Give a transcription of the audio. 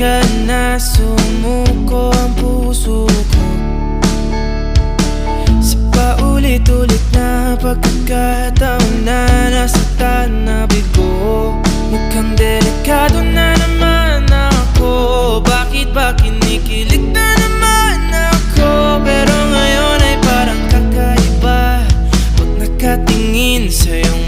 ka na sumuko ang puso ko. Sa paulit-ulit na pagkakataon na nasaktan na bigo Mukhang delikado na naman ako. Bakit ba kinikilig na naman ako? Pero ngayon ay parang kakaiba. Pag nakatingin sa'yong